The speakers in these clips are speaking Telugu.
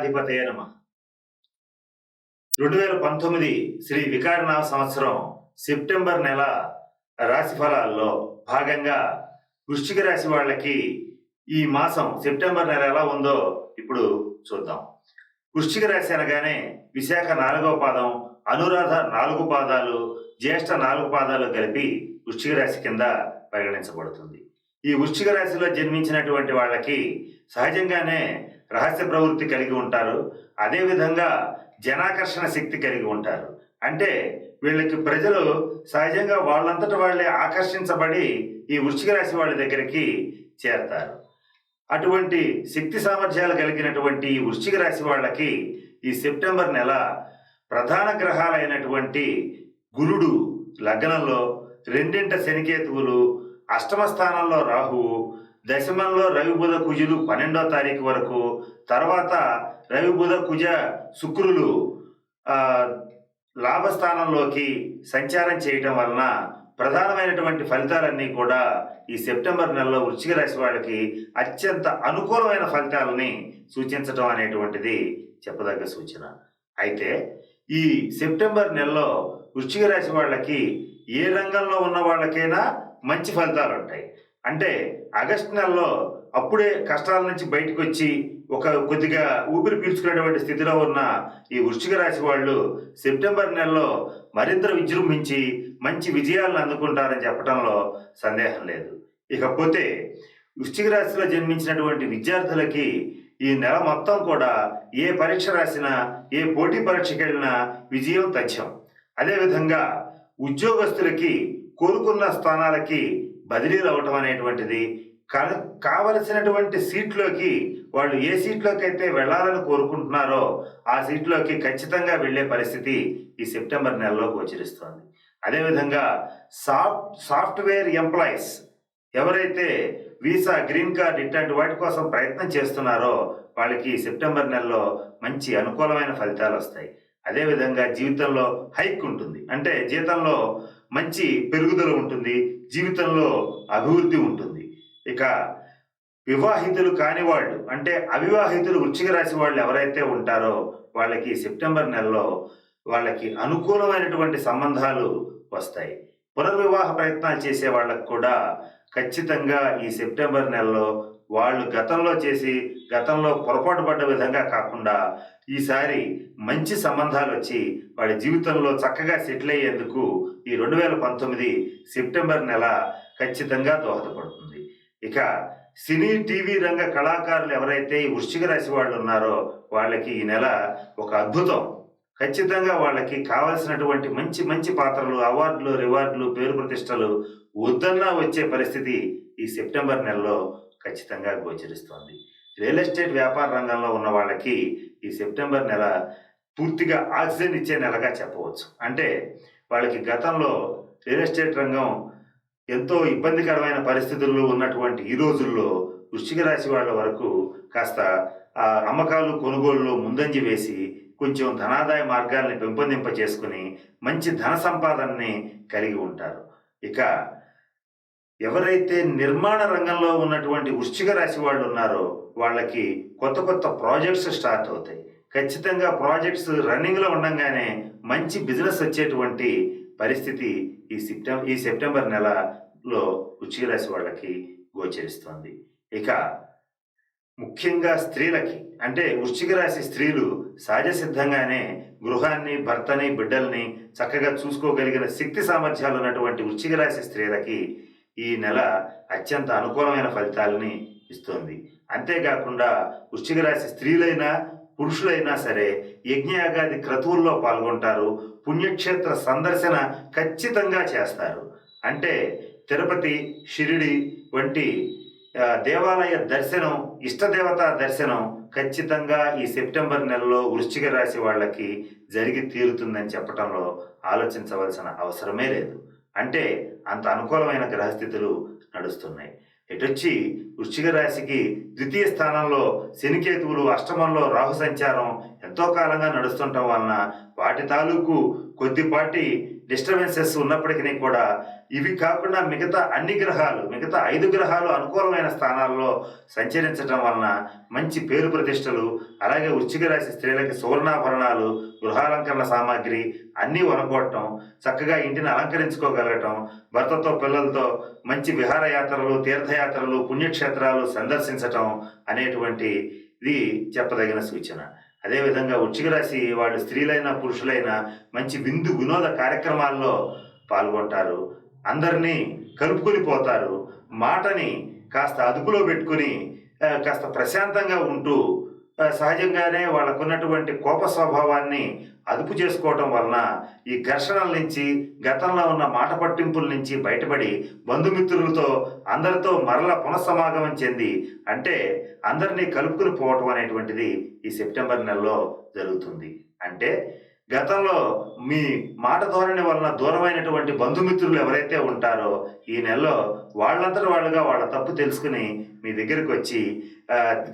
గణాధిపతయ నమ. రెండు వేల పంతొమ్మిది శ్రీ వికారనామ సంవత్సరం సెప్టెంబర్ నెల రాశి ఫలాల్లో భాగంగా వృశ్చిక రాశి వాళ్ళకి ఈ మాసం సెప్టెంబర్ నెల ఎలా ఉందో ఇప్పుడు చూద్దాం. వృశ్చిక రాశి అనగానే విశాఖ నాలుగవ పాదం అనురాధ నాలుగు పాదాలు జ్యేష్ఠ నాలుగు పాదాలు కలిపి వృశ్చిక రాశి కింద పరిగణించబడుతుంది. ఈ వృశ్చిక రాశిలో జన్మించినటువంటి వాళ్ళకి సహజంగానే రహస్య ప్రవృత్తి కలిగి ఉంటారు. అదేవిధంగా జనాకర్షణ శక్తి కలిగి ఉంటారు. అంటే వీళ్ళకి ప్రజలు సహజంగా వాళ్ళంతట వాళ్ళే ఆకర్షించబడి ఈ వృశ్చిక రాశి వాళ్ళ దగ్గరికి చేరతారు. అటువంటి శక్తి సామర్థ్యాలు కలిగినటువంటి ఈ వృశ్చిక రాశి వాళ్ళకి ఈ సెప్టెంబర్ నెల ప్రధాన గ్రహాలైనటువంటి గురుడు లగ్నంలో రెండింట శనికేతువులు అష్టమ స్థానంలో రాహువు దశమంలో రవి బుధ కుజులు పన్నెండో తారీఖు వరకు తర్వాత రవి బుధ కుజ శుక్రులు లాభస్థానంలోకి సంచారం చేయటం వలన ప్రధానమైనటువంటి ఫలితాలన్నీ కూడా ఈ సెప్టెంబర్ నెలలో వృశ్చిక రాశి వాళ్ళకి అత్యంత అనుకూలమైన ఫలితాలని సూచించడం అనేటువంటిది చెప్పదగ్గ సూచన. అయితే ఈ సెప్టెంబర్ నెలలో వృశ్చిక రాశి వాళ్ళకి ఏ రంగంలో ఉన్న వాళ్ళకైనా మంచి ఫలితాలు ఉంటాయి. అంటే ఆగస్టు నెలలో అప్పుడే కష్టాల నుంచి బయటకు వచ్చి ఒక కొద్దిగా ఊపిరి పీల్చుకునేటువంటి స్థితిలో ఉన్న ఈ వృశ్చిక రాశి వాళ్ళు సెప్టెంబర్ నెలలో మరింత విజృంభించి మంచి విజయాలను అందుకుంటారని చెప్పడంలో సందేహం లేదు. ఇకపోతే వృశ్చిక రాశిలో జన్మించినటువంటి విద్యార్థులకి ఈ నెల మొత్తం కూడా ఏ పరీక్ష రాసినా ఏ పోటీ పరీక్షకి వెళ్ళినా విజయం తథ్యం. అదేవిధంగా ఉద్యోగస్తులకి కోరుకున్న స్థానాలకి బదిలీలు అవ్వటం అనేటువంటిది. కా- కావలసినటువంటి సీట్లోకి వాళ్ళు ఏ సీట్లోకి అయితే వెళ్ళాలని కోరుకుంటున్నారో ఆ సీట్లోకి ఖచ్చితంగా వెళ్ళే పరిస్థితి ఈ సెప్టెంబర్ నెలలో గోచరిస్తోంది. అదేవిధంగా సాఫ్ట్ సాఫ్ట్వేర్ ఎంప్లాయీస్ ఎవరైతే వీసా గ్రీన్ కార్డ్ ఇట్లాంటి వాటి కోసం ప్రయత్నం చేస్తున్నారో వాళ్ళకి సెప్టెంబర్ నెలలో మంచి అనుకూలమైన ఫలితాలు వస్తాయి అదేవిధంగా జీవితంలో హైక్ ఉంటుంది. అంటే జీతంలో మంచి పెరుగుదల ఉంటుంది జీవితంలో అభివృద్ధి ఉంటుంది. ఇక వివాహితులు కాని వాళ్ళు అంటే అవివాహితులు వృచ్చిక రాశి వాళ్ళు ఎవరైతే ఉంటారో వాళ్ళకి సెప్టెంబర్ నెలలో వాళ్ళకి అనుకూలమైనటువంటి సంబంధాలు వస్తాయి. పునర్వివాహ ప్రయత్నాలు చేసే వాళ్ళకు కూడా ఖచ్చితంగా ఈ సెప్టెంబర్ నెలలో వాళ్ళు గతంలో చేసి గతంలో పొరపాటు పడ్డ విధంగా కాకుండా ఈసారి మంచి సంబంధాలు వచ్చి వాళ్ళ జీవితంలో చక్కగా సెటిల్ అయ్యేందుకు ఈ రెండు వేల పంతొమ్మిది సెప్టెంబర్ నెల ఖచ్చితంగా దోహదపడుతుంది. ఇక సినీ టీవీ రంగ కళాకారులు ఎవరైతే ఈ వృశ్చిక రాశి వాళ్ళు ఉన్నారో వాళ్ళకి ఈ నెల ఒక అద్భుతం. ఖచ్చితంగా వాళ్ళకి కావలసినటువంటి మంచి మంచి పాత్రలు అవార్డులు రివార్డులు పేరు ప్రతిష్టలు వద్దన్నా వచ్చే పరిస్థితి ఈ సెప్టెంబర్ నెలలో ఖచ్చితంగా గోచరిస్తోంది. రియల్ ఎస్టేట్ వ్యాపార రంగంలో ఉన్న వాళ్ళకి ఈ సెప్టెంబర్ నెల పూర్తిగా ఆక్సిజన్ ఇచ్చే నెలగా చెప్పవచ్చు. అంటే వాళ్ళకి గతంలో రియల్ ఎస్టేట్ రంగం ఎంతో ఇబ్బందికరమైన పరిస్థితుల్లో ఉన్నటువంటి ఈ రోజుల్లో వృశ్చిక రాశి వాళ్ళ వరకు కాస్త ఆ అమ్మకాలు కొనుగోలులో ముందంజ వేసి కొంచెం ధనాదాయ మార్గాల్ని పెంపొందింప చేసుకుని మంచి ధన సంపాదనని కలిగి ఉంటారు. ఇక ఎవరైతే నిర్మాణ రంగంలో ఉన్నటువంటి వృశ్చిక రాశి వాళ్ళు ఉన్నారో వాళ్ళకి కొత్త కొత్త ప్రాజెక్ట్స్ స్టార్ట్ అవుతాయి. ఖచ్చితంగా ప్రాజెక్ట్స్ రన్నింగ్లో ఉండంగానే మంచి బిజినెస్ వచ్చేటువంటి పరిస్థితి ఈ సెప్టెంబర్ ఈ సెప్టెంబర్ నెలలో వృశ్చిక రాశి వాళ్ళకి గోచరిస్తోంది. ఇక ముఖ్యంగా స్త్రీలకి అంటే వృశ్చిక రాశి స్త్రీలు సహజ సిద్ధంగానే గృహాన్ని భర్తని బిడ్డల్ని చక్కగా చూసుకోగలిగిన శక్తి సామర్థ్యాలు ఉన్నటువంటి వృశ్చిక రాశి స్త్రీలకి ఈ నెల అత్యంత అనుకూలమైన ఫలితాలని ఇస్తుంది. అంతేకాకుండా వృశ్చిక రాశి స్త్రీలైనా పురుషులైనా సరే యజ్ఞయాగాది క్రతువుల్లో పాల్గొంటారు పుణ్యక్షేత్ర సందర్శన ఖచ్చితంగా చేస్తారు. అంటే తిరుపతి షిరిడి వంటి దేవాలయ దర్శనం ఇష్టదేవత దర్శనం ఖచ్చితంగా ఈ సెప్టెంబర్ నెలలో వృశ్చిక రాశి వాళ్ళకి జరిగి తీరుతుందని చెప్పడంలో ఆలోచించవలసిన అవసరమే లేదు. అంటే అంత అనుకూలమైన గ్రహస్థితులు నడుస్తున్నాయి. ఎటొచ్చి వృశ్చిక రాశికి ద్వితీయ స్థానంలో శనికేతువులు అష్టమంలో రాహు సంచారం ఎంతో కాలంగా నడుస్తుండటం వలన వాటి తాలూకు కొద్దిపాటి డిస్టర్బెన్సెస్ ఉన్నప్పటికీ కూడా ఇవి కాకుండా మిగతా అన్ని గ్రహాలు మిగతా ఐదు గ్రహాలు అనుకూలమైన స్థానాల్లో సంచరించడం వలన మంచి పేరు ప్రతిష్టలు అలాగే వృశ్చిక రాశి స్త్రీలకి సువర్ణాభరణాలు గృహాలంకరణ సామాగ్రి అన్నీ వనకొట్టడం చక్కగా ఇంటిని అలంకరించుకోగలగటం భర్తతో పిల్లలతో మంచి విహారయాత్రలు తీర్థయాత్రలు పుణ్యక్షేత్రాలు సందర్శించటం అనేటువంటి ఇది చెప్పదగిన సూచన. అదేవిధంగా వృశ్చిక రాశి వాళ్ళు స్త్రీలైనా పురుషులైనా మంచి విందు వినోద కార్యక్రమాల్లో పాల్గొంటారు. అందరినీ కలుపుకొని పోతారు. మాటని కాస్త అదుపులో పెట్టుకుని కాస్త ప్రశాంతంగా ఉంటూ సహజంగానే వాళ్ళకున్నటువంటి కోప స్వభావాన్ని అదుపు చేసుకోవటం వలన ఈ ఘర్షణల నుంచి గతంలో ఉన్న మాట పట్టింపుల నుంచి బయటపడి బంధుమిత్రులతో అందరితో మరల పునఃసమాగమం చెంది అంటే అందరినీ కలుపుకుని పోవటం అనేటువంటిది ఈ సెప్టెంబర్ నెలలో జరుగుతుంది. అంటే గతంలో మీ మాట ధోరణి వలన దూరమైనటువంటి బంధుమిత్రులు ఎవరైతే ఉంటారో ఈ నెలలో వాళ్ళంతట వాళ్ళుగా వాళ్ళ తప్పు తెలుసుకుని మీ దగ్గరికి వచ్చి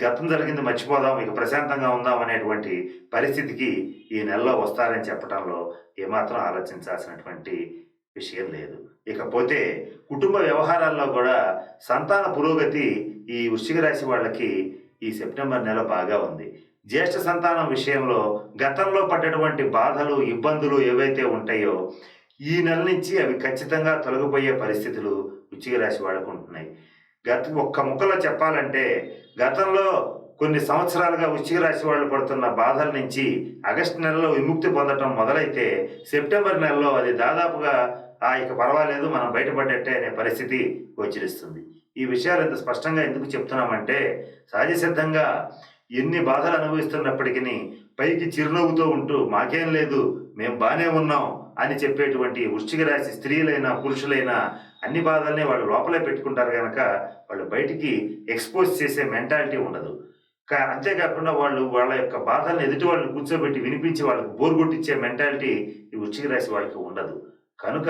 గతం జరిగింది మర్చిపోదాం ఇక ప్రశాంతంగా ఉందాం అనేటువంటి పరిస్థితికి ఈ నెలలో వస్తారని చెప్పడంలో ఏమాత్రం ఆలోచించాల్సినటువంటి విషయం లేదు. ఇకపోతే కుటుంబ వ్యవహారాల్లో కూడా సంతాన పురోగతి ఈ వృశ్చిక రాశి వాళ్ళకి ఈ సెప్టెంబర్ నెల బాగా ఉంది. జ్యేష్ఠ సంతానం విషయంలో గతంలో పడ్డటువంటి బాధలు ఇబ్బందులు ఏవైతే ఉంటాయో ఈ నెల నుంచి అవి ఖచ్చితంగా తొలగిపోయే పరిస్థితులు వృచ్చిక రాశి వాళ్ళకు ఉంటున్నాయి. గత ఒక్క ముక్కలో చెప్పాలంటే గతంలో కొన్ని సంవత్సరాలుగా వృశ్చిక రాశి వాళ్ళు పడుతున్న బాధల నుంచి ఆగస్టు నెలలో విముక్తి పొందటం మొదలైతే సెప్టెంబర్ నెలలో అది దాదాపుగా ఆ ఇక పర్వాలేదు మనం బయటపడ్డట్టే అనే పరిస్థితి గోచరిస్తుంది. ఈ విషయాలు ఇంత స్పష్టంగా ఎందుకు చెప్తున్నామంటే సహజ సిద్ధంగా ఎన్ని బాధలు అనుభవిస్తున్నప్పటికీ పైకి చిరునవ్వుతో ఉంటూ మాకేం లేదు మేము బాగానే ఉన్నాం అని చెప్పేటువంటి వృశ్చిక రాశి స్త్రీలైనా పురుషులైనా అన్ని బాధల్ని వాళ్ళు లోపలే పెట్టుకుంటారు కనుక వాళ్ళు బయటికి ఎక్స్పోజ్ చేసే మెంటాలిటీ ఉండదు. కా- అంతేకాకుండా వాళ్ళు వాళ్ళ యొక్క బాధల్ని ఎదుటి వాళ్ళని కూర్చోబెట్టి వినిపించి వాళ్ళకి బోర్ కొట్టించే మెంటాలిటీ ఈ వృశ్చిక రాశి వాళ్ళకి ఉండదు. కనుక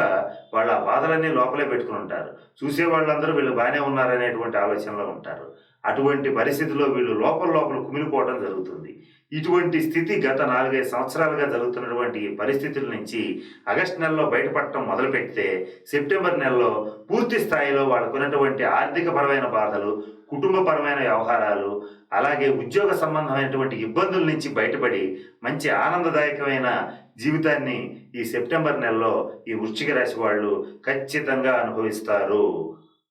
వాళ్ళ బాధలన్నీ లోపలే పెట్టుకుని ఉంటారు. చూసే వాళ్ళందరూ వీళ్ళు బాగానే ఉన్నారనేటువంటి ఆలోచనలో ఉంటారు. అటువంటి పరిస్థితిలో వీళ్ళు లోపల లోపల కుమిలిపోవడం జరుగుతుంది. ఇటువంటి స్థితి గత నాలుగైదు సంవత్సరాలుగా జరుగుతున్నటువంటి పరిస్థితుల నుంచి ఆగస్టు నెలలో బయటపడటం మొదలుపెడితే సెప్టెంబర్ నెలలో పూర్తి స్థాయిలో వాళ్ళకున్నటువంటి ఆర్థికపరమైన బాధలు కుటుంబపరమైన వ్యవహారాలు అలాగే ఉద్యోగ సంబంధమైనటువంటి ఇబ్బందుల నుంచి బయటపడి మంచి ఆనందదాయకమైన జీవితాన్ని ఈ సెప్టెంబర్ నెలలో ఈ వృశ్చిక రాశి వాళ్ళు ఖచ్చితంగా అనుభవిస్తారు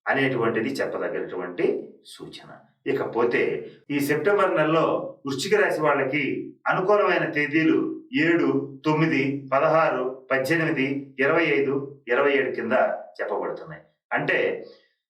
అనేటువంటిది చెప్పదగినటువంటి సూచన. ఇకపోతే ఈ సెప్టెంబర్ నెలలో వృశ్చిక రాశి వాళ్ళకి అనుకూలమైన తేదీలు ఏడు తొమ్మిది పదహారు పద్దెనిమిది ఇరవై ఐదు ఇరవై ఏడు కింద చెప్పబడుతున్నాయి. అంటే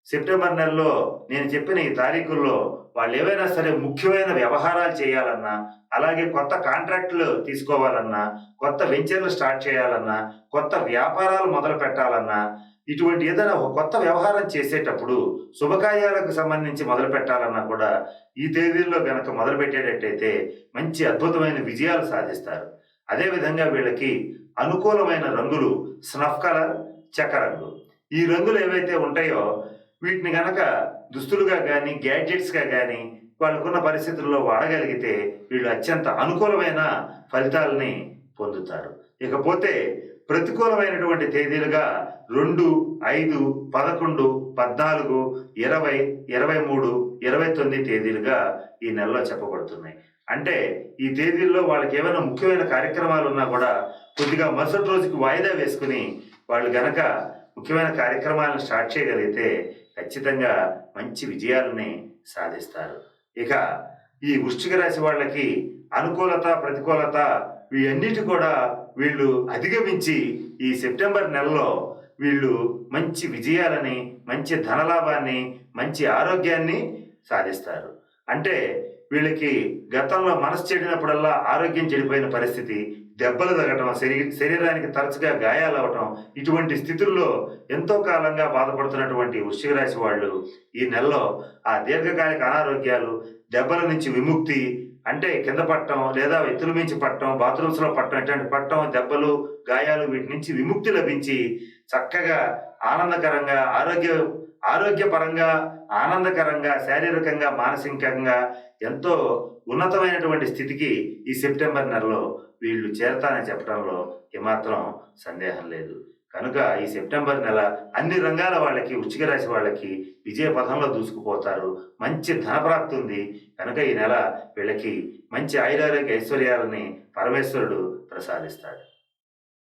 సెప్టెంబర్ నెలలో నేను చెప్పిన ఈ తారీఖుల్లో వాళ్ళు ఏవైనా సరే ముఖ్యమైన వ్యవహారాలు చేయాలన్నా అలాగే కొత్త కాంట్రాక్టులు తీసుకోవాలన్నా కొత్త వెంచర్లు స్టార్ట్ చేయాలన్నా కొత్త వ్యాపారాలు మొదలు పెట్టాలన్నా ఇటువంటి ఏదైనా ఒక కొత్త వ్యవహారం చేసేటప్పుడు శుభకార్యాలకు సంబంధించి మొదలు పెట్టాలన్నా కూడా ఈ తేదీల్లో కనుక మొదలు పెట్టేటట్టయితే మంచి అద్భుతమైన విజయాలు సాధిస్తారు. అదేవిధంగా వీళ్ళకి అనుకూలమైన రంగులు స్నఫ్ కలర్ చెక్క రంగు ఈ రంగులు ఏవైతే ఉంటాయో వీటిని గనక దుస్తులుగా కానీ గ్యాడ్జెట్స్గా కానీ వాళ్ళకున్న పరిస్థితుల్లో వాడగలిగితే వీళ్ళు అత్యంత అనుకూలమైన ఫలితాలని పొందుతారు. ఇకపోతే ప్రతికూలమైనటువంటి తేదీలుగా రెండు ఐదు పదకొండు పద్నాలుగు ఇరవై ఇరవై మూడు ఇరవై తొమ్మిది తేదీలుగా ఈ నెలలో చెప్పబడుతున్నాయి. అంటే ఈ తేదీల్లో వాళ్ళకి ఏమైనా ముఖ్యమైన కార్యక్రమాలు ఉన్నా కూడా కొద్దిగా మరుసటి రోజుకి వాయిదా వేసుకుని వాళ్ళు గనక ముఖ్యమైన కార్యక్రమాలను స్టార్ట్ చేయగలిగితే ఖచ్చితంగా మంచి విజయాలని సాధిస్తారు. ఇక ఈ వృశ్చిక రాశి వాళ్ళకి అనుకూలత ప్రతికూలత వీటన్నిటి కూడా వీళ్ళు అధిగమించి ఈ సెప్టెంబర్ నెలలో వీళ్ళు మంచి విజయాలని మంచి ధనలాభాన్ని మంచి ఆరోగ్యాన్ని సాధిస్తారు. అంటే వీళ్ళకి గతంలో మనసు చెడినప్పుడల్లా ఆరోగ్యం చెడిపోయిన పరిస్థితి దెబ్బలు తగ్గటం శరీ శరీరానికి తరచుగా గాయాలు అవటం ఇటువంటి స్థితుల్లో ఎంతో కాలంగా బాధపడుతున్నటువంటి వృశ్చిక రాశి వాళ్ళు ఈ నెలలో ఆ దీర్ఘకాలిక అనారోగ్యాలు దెబ్బల నుంచి విముక్తి అంటే కింద పట్టడం లేదా ఎత్తుల మించి పట్టడం బాత్రూమ్స్లో పట్టడం ఇట్లాంటి పట్టడం దెబ్బలు గాయాలు వీటి నుంచి విముక్తి లభించి చక్కగా ఆనందకరంగా ఆరోగ్య ఆరోగ్యపరంగా ఆనందకరంగా శారీరకంగా మానసికంగా ఎంతో ఉన్నతమైనటువంటి స్థితికి ఈ సెప్టెంబర్ నెలలో వీళ్ళు చేరతానని చెప్పడంలో ఏమాత్రం సందేహం లేదు. కనుక ఈ సెప్టెంబర్ నెల అన్ని రంగాల వాళ్ళకి వృచ్చిక రాశి వాళ్ళకి విజయ పథంలో దూసుకుపోతారు. మంచి ధనప్రాప్తి ఉంది. కనుక ఈ నెల వీళ్ళకి మంచి ఆయురారోగ్య ఐశ్వర్యాలని పరమేశ్వరుడు ప్రసాదిస్తాడు.